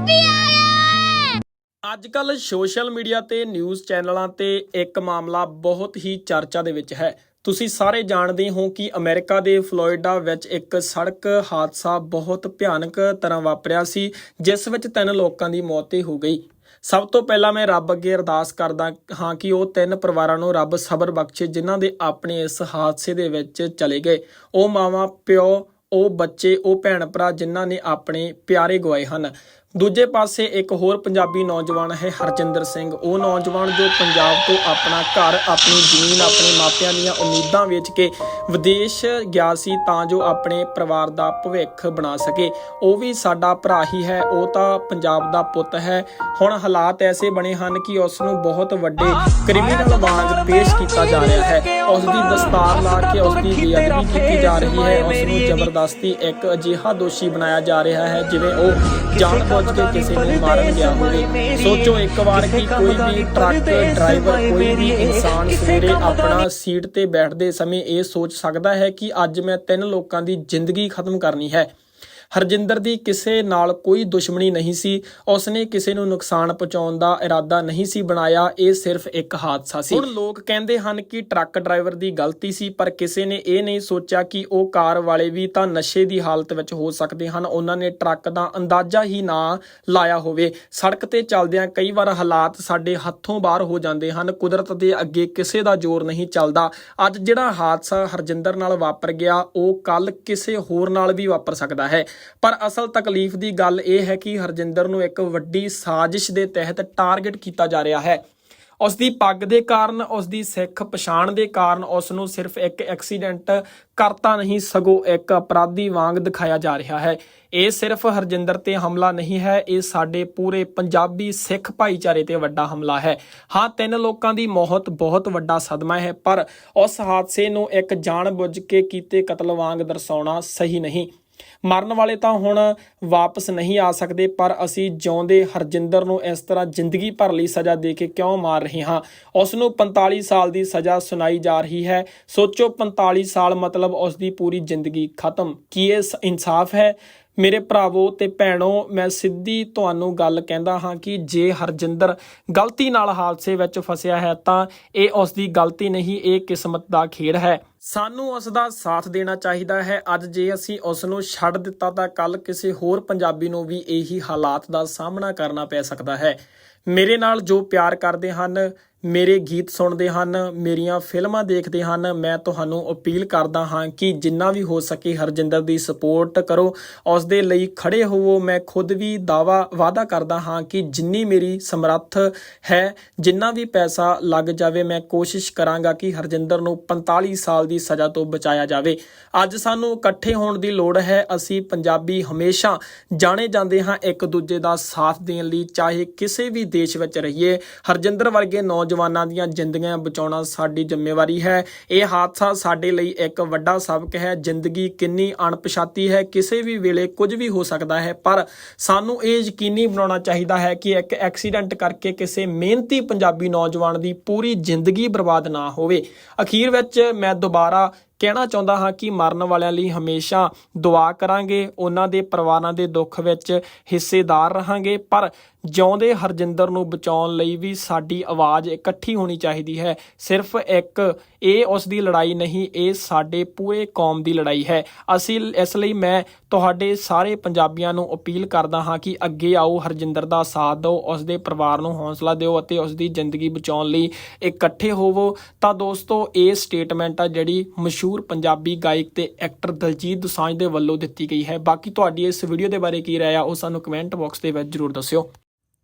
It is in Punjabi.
ਮੋਦੀ ਆ ਗਿਆ ਅੱਜ ਕੱਲ ਸੋਸ਼ਲ ਮੀਡੀਆ ਤੇ ਨਿਊਜ਼ ਚੈਨਲਾਂ ਤੇ ਇੱਕ ਮਾਮਲਾ ਬਹੁਤ ਹੀ ਚਰਚਾ ਦੇ ਵਿੱਚ ਹੈ। ਤੁਸੀਂ ਸਾਰੇ ਜਾਣਦੇ ਹੋ ਕਿ ਅਮਰੀਕਾ ਦੇ ਫਲੋਰੀਡਾ ਵਿੱਚ ਇੱਕ ਸੜਕ ਹਾਦਸਾ ਬਹੁਤ ਭਿਆਨਕ ਤਰ੍ਹਾਂ ਵਾਪਰਿਆ ਸੀ, ਜਿਸ ਵਿੱਚ ਤਿੰਨ ਲੋਕਾਂ ਦੀ ਮੌਤ ਹੋ ਗਈ। ਸਭ ਤੋਂ ਪਹਿਲਾਂ ਮੈਂ ਰੱਬ ਅੱਗੇ ਅਰਦਾਸ ਕਰਦਾ ਹਾਂ ਕਿ ਉਹ ਤਿੰਨ ਪਰਿਵਾਰਾਂ ਨੂੰ ਰੱਬ ਸਬਰ ਬਖਸ਼ੇ, ਜਿਨ੍ਹਾਂ ਦੇ ਆਪਣੇ ਇਸ ਹਾਦਸੇ ਦੇ ਵਿੱਚ ਚਲੇ ਗਏ। ਉਹ ਮਾਵਾਂ, ਪਿਓ, ਉਹ ਬੱਚੇ, ਉਹ ਭੈਣ ਭਰਾ ਜਿਨ੍ਹਾਂ ਨੇ ਆਪਣੇ ਪਿਆਰੇ ਗਵਾਏ ਹਨ। ਦੂਜੇ ਪਾਸੇ ਇੱਕ ਹੋਰ ਪੰਜਾਬੀ ਨੌਜਵਾਨ ਹੈ, ਹਰਜਿੰਦਰ ਸਿੰਘ। ਉਹ ਨੌਜਵਾਨ ਜੋ ਪੰਜਾਬ ਤੋਂ ਆਪਣਾ ਘਰ, ਆਪਣੀ ਜ਼ਮੀਨ, ਆਪਣੇ ਮਾਪਿਆਂ ਦੀਆਂ ਉਮੀਦਾਂ ਵੇਚ ਕੇ ਵਿਦੇਸ਼ ਗਿਆ ਸੀ, ਤਾਂ ਜੋ ਆਪਣੇ ਪਰਿਵਾਰ ਦਾ ਭਵਿੱਖ ਬਣਾ ਸਕੇ। ਉਹ ਵੀ ਸਾਡਾ ਭਰਾ ਹੀ ਹੈ, ਉਹ ਤਾਂ ਪੰਜਾਬ ਦਾ ਪੁੱਤ ਹੈ। ਹੁਣ ਹਾਲਾਤ ਐਸੇ ਬਣੇ ਹਨ ਕਿ ਉਸ ਨੂੰ ਬਹੁਤ ਵੱਡੇ ਕ੍ਰਿਮੀਨਲ ਵਾਂਗ ਪੇਸ਼ ਕੀਤਾ ਜਾ ਰਿਹਾ ਹੈ। ਉਸ ਦੀ ਦਸਤਾਰ ਲਾ ਕੇ ਉਸ ਦੀ ਬੇਅਦਬੀ ਕੀਤੀ ਜਾ ਰਹੀ ਹੈ। ਉਸ ਨੂੰ ਜ਼ਬਰਦਸਤੀ ਇੱਕ ਅਜਿਹਾ ਦੋਸ਼ੀ ਬਣਾਇਆ ਜਾ ਰਿਹਾ ਹੈ ਜਿਵੇਂ ਉਹ ਜਾਣਬੁੱਝ ਕੇ ਕਿਸੇ ਨੂੰ ਮਾਰਨ ਗਿਆ ਹੋਵੇ। ਸੋਚੋ ਇੱਕ ਵਾਰ ਕਿ ਕੋਈ ਵੀ ਟਰੱਕ ਡਰਾਈਵਰ ਕੋਈ ਵੀ ਇਨਸਾਨ ਸਵੇਰੇ ਆਪਣਾ ਸੀਟ ਤੇ ਬੈਠਦੇ ਸਮੇਂ ਇਹ ਸੋਚ ਸਕਦਾ ਹੈ ਕਿ ਅੱਜ ਮੈਂ ਤਿੰਨ ਲੋਕਾਂ ਦੀ ਜ਼ਿੰਦਗੀ ਖਤਮ ਕਰਨੀ ਹੈ। ਹਰਜਿੰਦਰ ਦੀ ਕਿਸੇ ਨਾਲ ਕੋਈ ਦੁਸ਼ਮਣੀ ਨਹੀਂ ਸੀ। ਉਸਨੇ ਕਿਸੇ ਨੂੰ ਨੁਕਸਾਨ ਪਹੁੰਚਾਉਣ ਦਾ ਇਰਾਦਾ ਨਹੀਂ ਸੀ ਬਣਾਇਆ। ਇਹ ਸਿਰਫ ਇੱਕ ਹਾਦਸਾ ਸੀ। ਹੁਣ ਲੋਕ ਕਹਿੰਦੇ ਹਨ ਕਿ ਟਰੱਕ ਡਰਾਈਵਰ ਦੀ ਗਲਤੀ ਸੀ, ਪਰ ਕਿਸੇ ਨੇ ਇਹ ਨਹੀਂ ਸੋਚਿਆ ਕਿ ਉਹ ਕਾਰ ਵਾਲੇ ਵੀ ਤਾਂ ਨਸ਼ੇ ਦੀ ਹਾਲਤ ਵਿੱਚ ਹੋ ਸਕਦੇ ਹਨ। ਉਹਨਾਂ ਨੇ ਟਰੱਕ ਦਾ ਅੰਦਾਜ਼ਾ ਹੀ ਨਾ ਲਾਇਆ ਹੋਵੇ। ਸੜਕ ਤੇ ਚੱਲਦਿਆਂ ਕਈ ਵਾਰ ਹਾਲਾਤ ਸਾਡੇ ਹੱਥੋਂ ਬਾਹਰ ਹੋ ਜਾਂਦੇ ਹਨ। ਕੁਦਰਤ ਦੇ ਅੱਗੇ ਕਿਸੇ ਦਾ ਜ਼ੋਰ ਨਹੀਂ ਚੱਲਦਾ। ਅੱਜ ਜਿਹੜਾ ਹਾਦਸਾ ਹਰਜਿੰਦਰ ਨਾਲ ਵਾਪਰ ਗਿਆ, ਉਹ ਕੱਲ ਕਿਸੇ ਹੋਰ ਨਾਲ ਵੀ ਵਾਪਰ ਸਕਦਾ ਹੈ। ਪਰ ਅਸਲ ਤਕਲੀਫ ਦੀ ਗੱਲ ਇਹ ਹੈ ਕਿ ਹਰਜਿੰਦਰ ਨੂੰ ਇੱਕ ਵੱਡੀ ਸਾਜ਼ਿਸ਼ ਦੇ ਤਹਿਤ ਟਾਰਗੇਟ ਕੀਤਾ ਜਾ ਰਿਹਾ ਹੈ। ਉਸ ਦੀ ਪੱਗ ਦੇ ਕਾਰਨ ਉਸ ਦੀ ਸਿੱਖ ਪਛਾਣ ਦੇ ਕਾਰਨ ਉਸ ਨੂੰ ਸਿਰਫ ਇੱਕ ਐਕਸੀਡੈਂਟ ਕਰਤਾ ਨਹੀਂ, ਸਗੋਂ ਇੱਕ ਅਪਰਾਧੀ ਵਾਂਗ ਦਿਖਾਇਆ ਜਾ ਰਿਹਾ ਹੈ। ਇਹ ਸਿਰਫ ਹਰਜਿੰਦਰ ਤੇ ਹਮਲਾ ਨਹੀਂ ਹੈ, ਇਹ ਸਾਡੇ ਪੂਰੇ ਪੰਜਾਬੀ ਸਿੱਖ ਭਾਈਚਾਰੇ ਤੇ ਵੱਡਾ ਹਮਲਾ ਹੈ। ਹਾਂ, ਤਿੰਨ ਲੋਕਾਂ ਦੀ ਮੌਤ ਬਹੁਤ ਵੱਡਾ ਸਦਮਾ ਹੈ, ਪਰ ਉਸ ਹਾਦਸੇ ਨੂੰ ਇੱਕ ਜਾਣਬੁੱਝ ਕੇ ਕੀਤੇ ਕਤਲ ਵਾਂਗ ਦਰਸਾਉਣਾ ਸਹੀ ਨਹੀਂ। ਮਰਨ ਵਾਲੇ ਤਾਂ ਹੁਣ ਵਾਪਸ ਨਹੀਂ ਆ ਸਕਦੇ, ਪਰ ਅਸੀਂ ਜਿਉਂਦੇ ਹਰਜਿੰਦਰ ਨੂੰ ਇਸ ਤਰ੍ਹਾਂ ਜ਼ਿੰਦਗੀ ਭਰ ਲਈ ਸਜ਼ਾ ਦੇ ਕੇ ਕਿਉਂ ਮਾਰ ਰਹੇ ਹਾਂ? ਉਸ ਨੂੰ 45 ਸਾਲ ਦੀ ਸਜ਼ਾ ਸੁਣਾਈ ਜਾ ਰਹੀ ਹੈ। ਸੋਚੋ 45 ਸਾਲ ਮਤਲਬ ਉਸ ਦੀ ਪੂਰੀ ਜ਼ਿੰਦਗੀ ਖਤਮ। ਕੀ ਇਹ ਸ- ਇਨਸਾਫ ਹੈ? ਮੇਰੇ ਭਰਾਵੋ ਤੇ ਭੈਣੋ, ਮੈਂ ਸਿੱਧੀ ਤੁਹਾਨੂੰ ਗੱਲ ਕਹਿੰਦਾ ਹਾਂ ਕਿ ਜੇ ਹਰਜਿੰਦਰ ਗਲਤੀ ਨਾਲ ਹਾਦਸੇ ਵਿੱਚ ਫਸਿਆ ਹੈ ਤਾਂ ਇਹ ਉਸ ਦੀ ਗਲਤੀ ਨਹੀਂ, ਇਹ ਕਿਸਮਤ ਦਾ ਖੇਡ ਹੈ। ਸਾਨੂੰ ਉਸ ਦਾ ਸਾਥ ਦੇਣਾ ਚਾਹੀਦਾ ਹੈ। ਅੱਜ ਜੇ ਅਸੀਂ ਉਸ ਨੂੰ ਛੱਡ ਦਿੱਤਾ ਤਾਂ ਕੱਲ ਕਿਸੇ ਹੋਰ ਪੰਜਾਬੀ ਨੂੰ ਵੀ ਇਹੀ ਹਾਲਾਤ ਦਾ ਸਾਹਮਣਾ ਕਰਨਾ ਪੈ ਸਕਦਾ ਹੈ। ਮੇਰੇ ਨਾਲ ਜੋ ਪਿਆਰ ਕਰਦੇ ਹਨ ਮੇਰੇ ਗੀਤ ਸੁਣਦੇ ਹਨ, ਮੇਰੀਆਂ ਫਿਲਮਾਂ ਦੇਖਦੇ ਹਨ। ਮੈਂ ਤੁਹਾਨੂੰ ਅਪੀਲ ਕਰਦਾ ਹਾਂ ਕਿ ਜਿੰਨਾ ਵੀ ਹੋ ਸਕੇ ਹਰਜਿੰਦਰ ਦੀ ਸਪੋਰਟ ਕਰੋ। ਉਸ ਦੇ ਲਈ ਖੜੇ ਹੋਵੋ। ਮੈਂ ਖੁਦ ਵੀ ਦਾਵਾ, ਵਾਅਦਾ ਕਰਦਾ ਹਾਂ ਕਿ ਜਿੰਨੀ ਮੇਰੀ ਸਮਰੱਥ ਹੈ, ਜਿੰਨਾ ਵੀ ਪੈਸਾ ਲੱਗ ਜਾਵੇ, ਮੈਂ ਕੋਸ਼ਿਸ਼ ਕਰਾਂਗਾ ਕਿ ਹਰਜਿੰਦਰ ਨੂੰ 45 ਸਾਲ ਦੀ ਸਜ਼ਾ ਤੋਂ ਬਚਾਇਆ ਜਾਵੇ। ਅੱਜ ਸਾਨੂੰ ਇਕੱਠੇ ਹੋਣ ਦੀ ਲੋੜ ਹੈ। ਅਸੀਂ ਪੰਜਾਬੀ ਹਮੇਸ਼ਾ ਜਾਣੇ ਜਾਂਦੇ ਹਾਂ ਇੱਕ ਦੂਜੇ ਦਾ ਸਾਥ ਦੇਣ ਲਈ, ਚਾਹੇ ਕਿਸੇ ਵੀ ਦੇਸ਼ ਵਿੱਚ ਰਹੀਏ। ਹਰਜਿੰਦਰ ਵਰਗੇ ਨੌਜਵਾਨ ਨੌਜਵਾਨਾਂ ਦੀਆਂ ਜ਼ਿੰਦਗੀਆਂ ਬਚਾਉਣਾ ਸਾਡੀ ਜ਼ਿੰਮੇਵਾਰੀ ਹੈ। ਇਹ ਹਾਦਸਾ ਸਾਡੇ ਲਈ ਇੱਕ ਵੱਡਾ ਸਬਕ ਹੈ। ਜ਼ਿੰਦਗੀ ਕਿੰਨੀ ਅਣਪਛਾਤੀ ਹੈ, ਕਿਸੇ ਵੀ ਵੇਲੇ ਕੁਝ ਵੀ ਹੋ ਸਕਦਾ ਹੈ, ਪਰ ਸਾਨੂੰ ਇਹ ਯਕੀਨੀ ਬਣਾਉਣਾ ਚਾਹੀਦਾ ਹੈ ਕਿ ਇੱਕ ਐਕਸੀਡੈਂਟ ਕਰਕੇ ਕਿਸੇ ਮਿਹਨਤੀ ਪੰਜਾਬੀ ਨੌਜਵਾਨ ਦੀ ਪੂਰੀ ਜ਼ਿੰਦਗੀ ਬਰਬਾਦ ਨਾ ਹੋਵੇ। ਅਖੀਰ ਵਿੱਚ ਮੈਂ ਦੁਬਾਰਾ ਕਹਿਣਾ ਚਾਹੁੰਦਾ ਹਾਂ ਕਿ ਮਰਨ ਵਾਲਿਆਂ ਲਈ ਹਮੇਸ਼ਾ ਦੁਆ ਕਰਾਂਗੇ, ਉਹਨਾਂ ਦੇ ਪਰਿਵਾਰਾਂ ਦੇ ਦੁੱਖ ਵਿੱਚ ਹਿੱਸੇਦਾਰ ਰਹਾਂਗੇ, ਪਰ ਜਿਉਂਦੇ ਹਰਜਿੰਦਰ ਨੂੰ ਬਚਾਉਣ ਲਈ ਵੀ ਸਾਡੀ ਆਵਾਜ਼ ਇਕੱਠੀ ਹੋਣੀ ਚਾਹੀਦੀ ਹੈ। ਸਿਰਫ ਇੱਕ, ਇਹ ਉਸ ਦੀ ਲੜਾਈ ਨਹੀਂ, ਇਹ ਸਾਡੇ ਪੂਰੇ ਕੌਮ ਦੀ ਲੜਾਈ ਹੈ। ਅਸੀਂ ਇਸ ਲਈ ਮੈਂ ਤੁਹਾਡੇ ਸਾਰੇ ਪੰਜਾਬੀਆਂ ਨੂੰ ਅਪੀਲ ਕਰਦਾ ਹਾਂ ਕਿ ਅੱਗੇ ਆਓ, ਹਰਜਿੰਦਰ ਦਾ ਸਾਥ ਦਿਓ, ਉਸ ਦੇ ਪਰਿਵਾਰ ਨੂੰ ਹੌਸਲਾ ਦਿਓ ਅਤੇ ਉਸ ਦੀ ਜ਼ਿੰਦਗੀ ਬਚਾਉਣ ਲਈ ਇਕੱਠੇ ਹੋਵੋ। ਤਾਂ ਦੋਸਤੋ, ਇਹ ਸਟੇਟਮੈਂਟ ਆ ਜਿਹੜੀ ਮਸ਼ਹੂਰ ਪੰਜਾਬੀ ਗਾਇਕ ਤੇ ਐਕਟਰ ਦਲਜੀਤ ਦੁਸਾਂਝ ਦੇ ਵੱਲੋਂ ਦਿੱਤੀ ਗਈ ਹੈ। ਬਾਕੀ ਤੁਹਾਡੀ ਇਸ ਵੀਡੀਓ ਦੇ ਬਾਰੇ ਕੀ ਰਾਏ ਆ, ਉਹ ਸਾਨੂੰ ਕਮੈਂਟ ਬਾਕਸ ਦੇ ਵਿੱਚ ਜਰੂਰ ਦੱਸਿਓ।